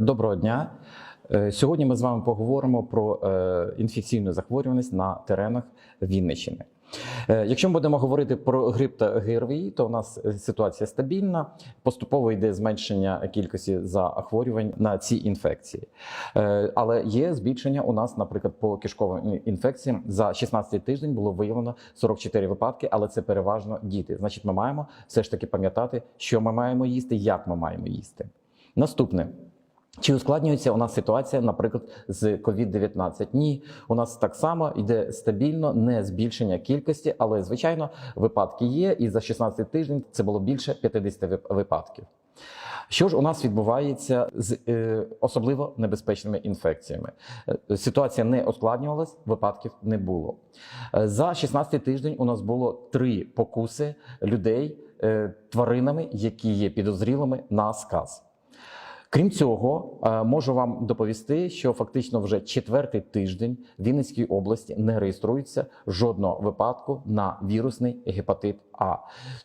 Доброго дня. Е, Сьогодні ми з вами поговоримо про е, інфекційну захворюваність на теренах Вінниччини. Е, Якщо ми будемо говорити про грип та ГРВІ, то у нас ситуація стабільна. Поступово йде зменшення кількості захворювань на ці інфекції. Але є збільшення у нас, наприклад, по кишковим інфекціям. За 16 тиждень було виявлено 44 випадки, але це переважно діти. Значить, ми маємо все ж таки пам'ятати, що ми маємо їсти, як ми маємо їсти. Наступне. Чи ускладнюється у нас ситуація, наприклад, з COVID-19? Ні, у нас так само йде стабільно, не збільшення кількості, але звичайно випадки є. І за 16 тижнів це було більше 50 випадків. Що ж у нас відбувається з е, особливо небезпечними інфекціями? Е, Ситуація не ускладнювалась, випадків не було. Е, За 16 тиждень у нас було три покуси людей е, тваринами, які є підозрілими на сказ. Крім цього, е, можу вам доповісти, що фактично вже четвертий тиждень в Вінницькій області не реєструється жодного випадку на вірусний гепатит А.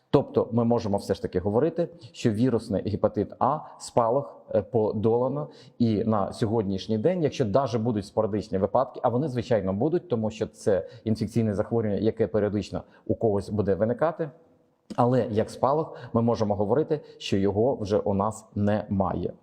Тобто, ми можемо все ж таки говорити, що вірусний гепатит А спалах е, подолано, і на сьогоднішній день, якщо навіть будуть спорадичні випадки, а вони звичайно будуть, тому що це інфекційне захворювання, яке періодично у когось буде виникати. Але як спалах, ми можемо говорити, що його вже у нас немає.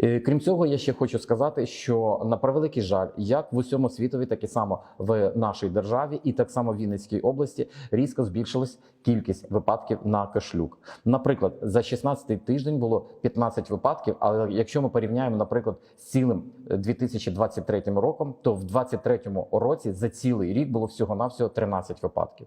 Е, Крім цього, я ще хочу сказати, що на превеликий жаль, як в усьому світові, так і само в нашій державі, і так само в Вінницькій області різко збільшилась кількість випадків на кашлюк. Наприклад, за 16 тиждень було 15 випадків. Але якщо ми порівняємо, наприклад, з цілим е, 2023 роком, то в 2023 році за цілий рік було всього навсього 13 випадків.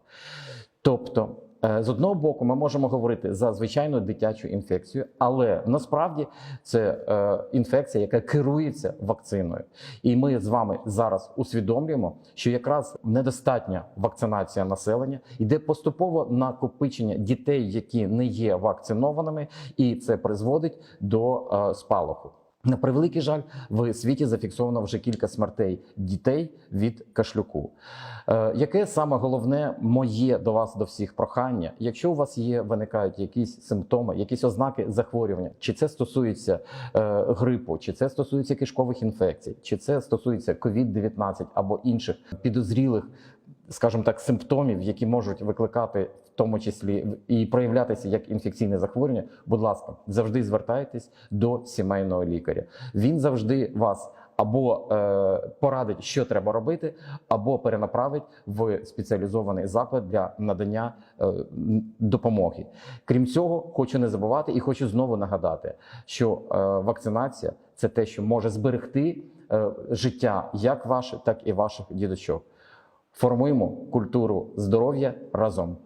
Тобто, е, з одного боку, ми можемо говорити за звичайну дитячу інфекцію, але насправді це е, інфекція, яка керується вакциною. І ми з вами зараз усвідомлюємо, що якраз недостатня вакцинація населення йде поступово накопичення дітей, які не є вакцинованими, і це призводить до е, спалаху. На превеликий жаль, в світі зафіксовано вже кілька смертей дітей від кашлюку. Е, яке саме головне моє до вас до всіх прохання? Якщо у вас є виникають якісь симптоми, якісь ознаки захворювання, чи це стосується е, грипу, чи це стосується кишкових інфекцій, чи це стосується COVID-19 або інших підозрілих, скажімо так, симптомів, які можуть викликати в тому числі і проявлятися як інфекційне захворювання, будь ласка, завжди звертайтесь до сімейного лікаря. Він завжди вас або е, порадить, що треба робити, або перенаправить в спеціалізований заклад для надання е, допомоги. Крім цього, хочу не забувати і хочу знову нагадати, що е, вакцинація це те, що може зберегти е, життя як ваше, так і ваших дідочок. Формуємо культуру здоров'я разом.